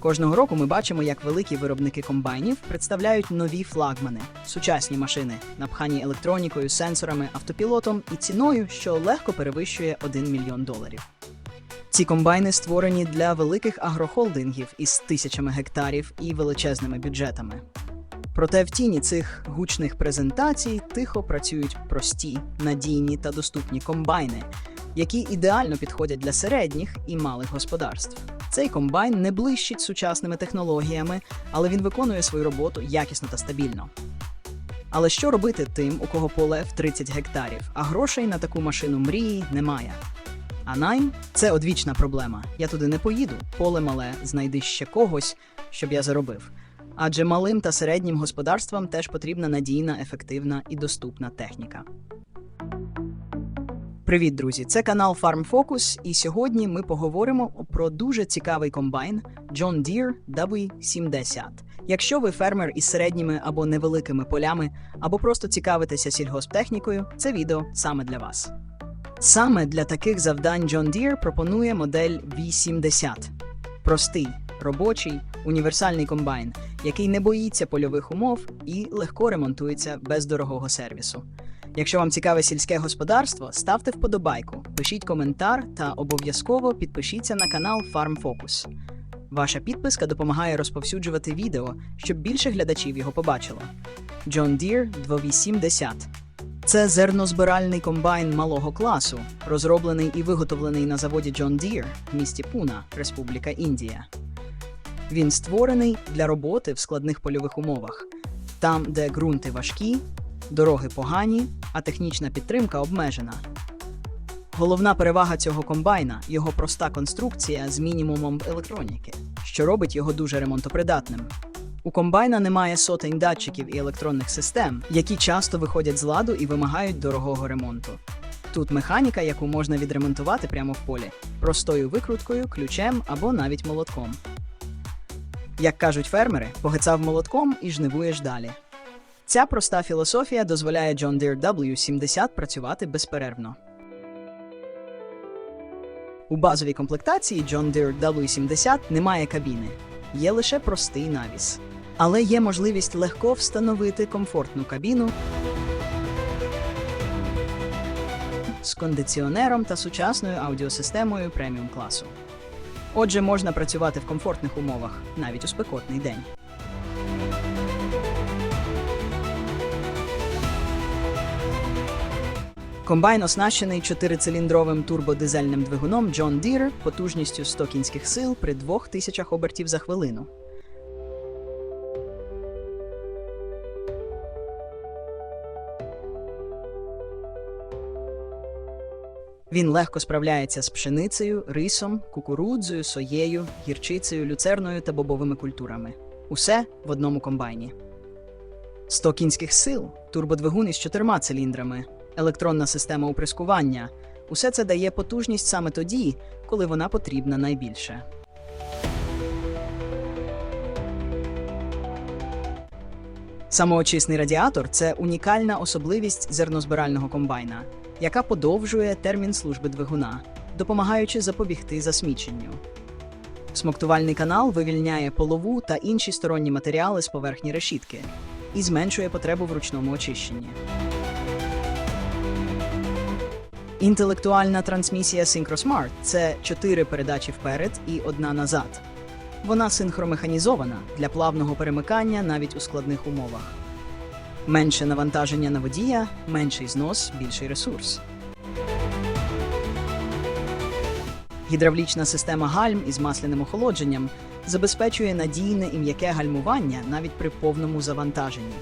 Кожного року ми бачимо, як великі виробники комбайнів представляють нові флагмани, сучасні машини, напхані електронікою, сенсорами, автопілотом і ціною, що легко перевищує 1 мільйон доларів. Ці комбайни створені для великих агрохолдингів із тисячами гектарів і величезними бюджетами. Проте в тіні цих гучних презентацій тихо працюють прості, надійні та доступні комбайни, які ідеально підходять для середніх і малих господарств. Цей комбайн не блищить сучасними технологіями, але він виконує свою роботу якісно та стабільно. Але що робити тим, у кого поле в 30 гектарів, а грошей на таку машину мрії немає? А найм це одвічна проблема. Я туди не поїду, поле мале, знайди ще когось, щоб я заробив. Адже малим та середнім господарствам теж потрібна надійна, ефективна і доступна техніка. Привіт, друзі! Це канал Farm Focus, і сьогодні ми поговоримо про дуже цікавий комбайн John Deere W70. Якщо ви фермер із середніми або невеликими полями, або просто цікавитеся сільгосптехнікою, це відео саме для вас. Саме для таких завдань John Deere пропонує модель V70. Простий, робочий, універсальний комбайн, який не боїться польових умов і легко ремонтується без дорогого сервісу. Якщо вам цікаве сільське господарство, ставте вподобайку, пишіть коментар та обов'язково підпишіться на канал Farm Focus. Ваша підписка допомагає розповсюджувати відео, щоб більше глядачів його побачило. John Deere 280 це зернозбиральний комбайн малого класу, розроблений і виготовлений на заводі John Deere в місті Пуна, Республіка Індія. Він створений для роботи в складних польових умовах, там, де ґрунти важкі, дороги погані, а технічна підтримка обмежена. Головна перевага цього комбайна його проста конструкція з мінімумом електроніки, що робить його дуже ремонтопридатним. У комбайна немає сотень датчиків і електронних систем, які часто виходять з ладу і вимагають дорогого ремонту. Тут механіка, яку можна відремонтувати прямо в полі, простою викруткою, ключем або навіть молотком. Як кажуть фермери, погицав молотком і жнивуєш далі. Ця проста філософія дозволяє John Deere W70 працювати безперервно. У базовій комплектації John Deere W70 немає кабіни, є лише простий навіс. Але є можливість легко встановити комфортну кабіну з кондиціонером та сучасною аудіосистемою преміум класу. Отже, можна працювати в комфортних умовах навіть у спекотний день. Комбайн оснащений чотирициліндровим турбодизельним двигуном John Deere потужністю 100 кінських сил при 2000 обертів за хвилину. Він легко справляється з пшеницею, рисом, кукурудзою, соєю, гірчицею, люцерною та бобовими культурами. Усе в одному комбайні. 100 кінських сил, турбодвигун із чотирма циліндрами, електронна система оприскування. Усе це дає потужність саме тоді, коли вона потрібна найбільше. Самоочисний радіатор це унікальна особливість зернозбирального комбайна, яка подовжує термін служби двигуна, допомагаючи запобігти засміченню. Смоктувальний канал вивільняє полову та інші сторонні матеріали з поверхні решітки і зменшує потребу в ручному очищенні. Інтелектуальна трансмісія SynchroSmart – це чотири передачі вперед і одна назад. Вона синхромеханізована для плавного перемикання навіть у складних умовах. Менше навантаження на водія, менший знос, більший ресурс. Гідравлічна система гальм із масляним охолодженням забезпечує надійне і м'яке гальмування навіть при повному завантаженні.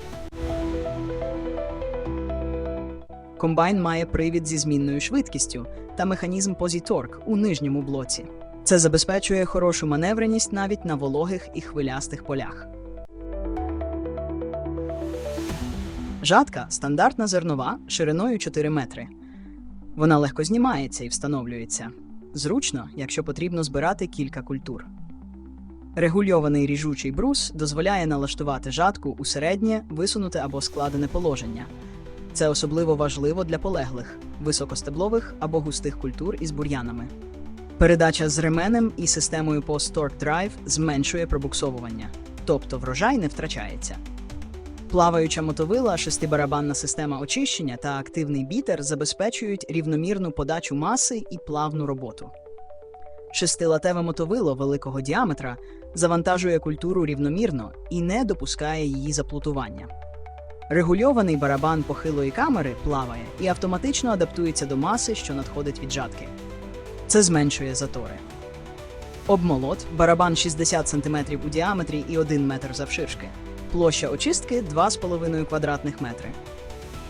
Комбайн має привід зі змінною швидкістю та механізм позіторк у нижньому блоці. Це забезпечує хорошу маневреність навіть на вологих і хвилястих полях. Жатка стандартна зернова шириною 4 метри. Вона легко знімається і встановлюється. Зручно, якщо потрібно збирати кілька культур. Регульований ріжучий брус дозволяє налаштувати жатку у середнє, висунуте або складене положення. Це особливо важливо для полеглих, високостеблових або густих культур із бур'янами. Передача з ременем і системою Post Torque Drive зменшує пробуксовування, тобто врожай не втрачається. Плаваюча мотовила, шестибарабанна система очищення та активний бітер забезпечують рівномірну подачу маси і плавну роботу. Шестилатеве мотовило великого діаметра завантажує культуру рівномірно і не допускає її заплутування. Регульований барабан похилої камери плаває і автоматично адаптується до маси, що надходить від жатки. Це зменшує затори. Обмолот барабан 60 см у діаметрі і 1 метр завширшки. Площа очистки 2,5 квадратних метри.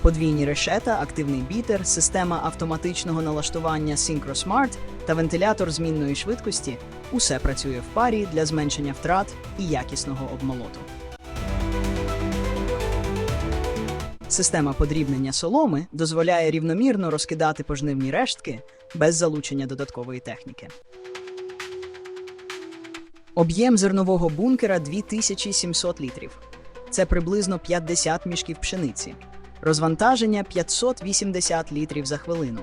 Подвійні решета, активний бітер, система автоматичного налаштування SynchroSmart та вентилятор змінної швидкості усе працює в парі для зменшення втрат і якісного обмолоту. Система подрібнення соломи дозволяє рівномірно розкидати пожнивні рештки без залучення додаткової техніки. Об'єм зернового бункера 2700 літрів. Це приблизно 50 мішків пшениці. Розвантаження 580 літрів за хвилину.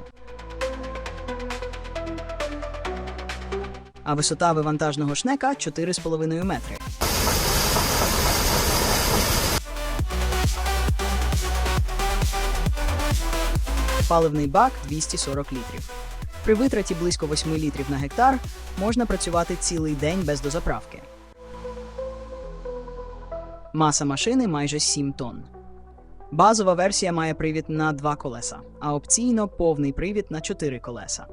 А висота вивантажного шнека 4,5 метри. Паливний бак 240 літрів. При витраті близько 8 літрів на гектар можна працювати цілий день без дозаправки. Маса машини майже 7 тонн. Базова версія має привід на 2 колеса, а опційно повний привід на 4 колеса,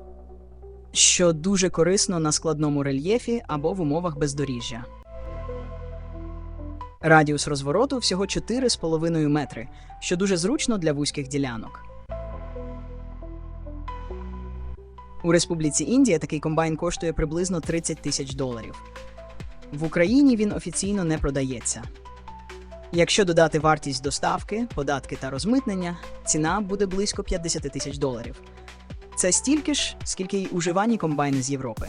що дуже корисно на складному рельєфі або в умовах бездоріжжя. Радіус розвороту всього 4,5 метри, що дуже зручно для вузьких ділянок. У Республіці Індія такий комбайн коштує приблизно 30 тисяч доларів. В Україні він офіційно не продається. Якщо додати вартість доставки, податки та розмитнення, ціна буде близько 50 тисяч доларів. Це стільки ж, скільки й уживані комбайни з Європи.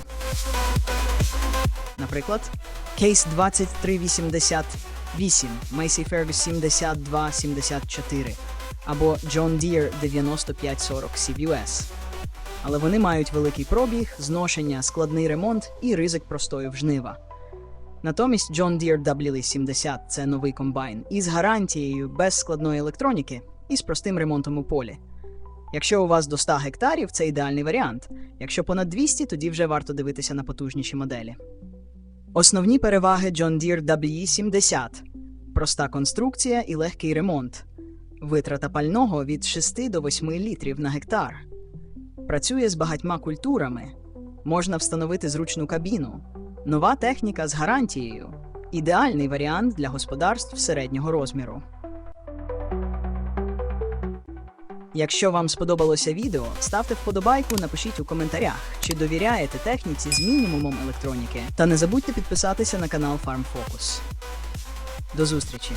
Наприклад, кейс 2388, Massey Ferguson 7274 або John Deere 9540 CBUS. Але вони мають великий пробіг, зношення, складний ремонт і ризик простою в жнива. Натомість John Deere WL70 – це новий комбайн із гарантією без складної електроніки і з простим ремонтом у полі. Якщо у вас до 100 гектарів, це ідеальний варіант. Якщо понад 200, тоді вже варто дивитися на потужніші моделі. Основні переваги John Deere WE70 проста конструкція і легкий ремонт, витрата пального від 6 до 8 літрів на гектар. Працює з багатьма культурами, можна встановити зручну кабіну, нова техніка з гарантією, ідеальний варіант для господарств середнього розміру. Якщо вам сподобалося відео, ставте вподобайку, напишіть у коментарях, чи довіряєте техніці з мінімумом електроніки. Та не забудьте підписатися на канал Farm Focus. До зустрічі!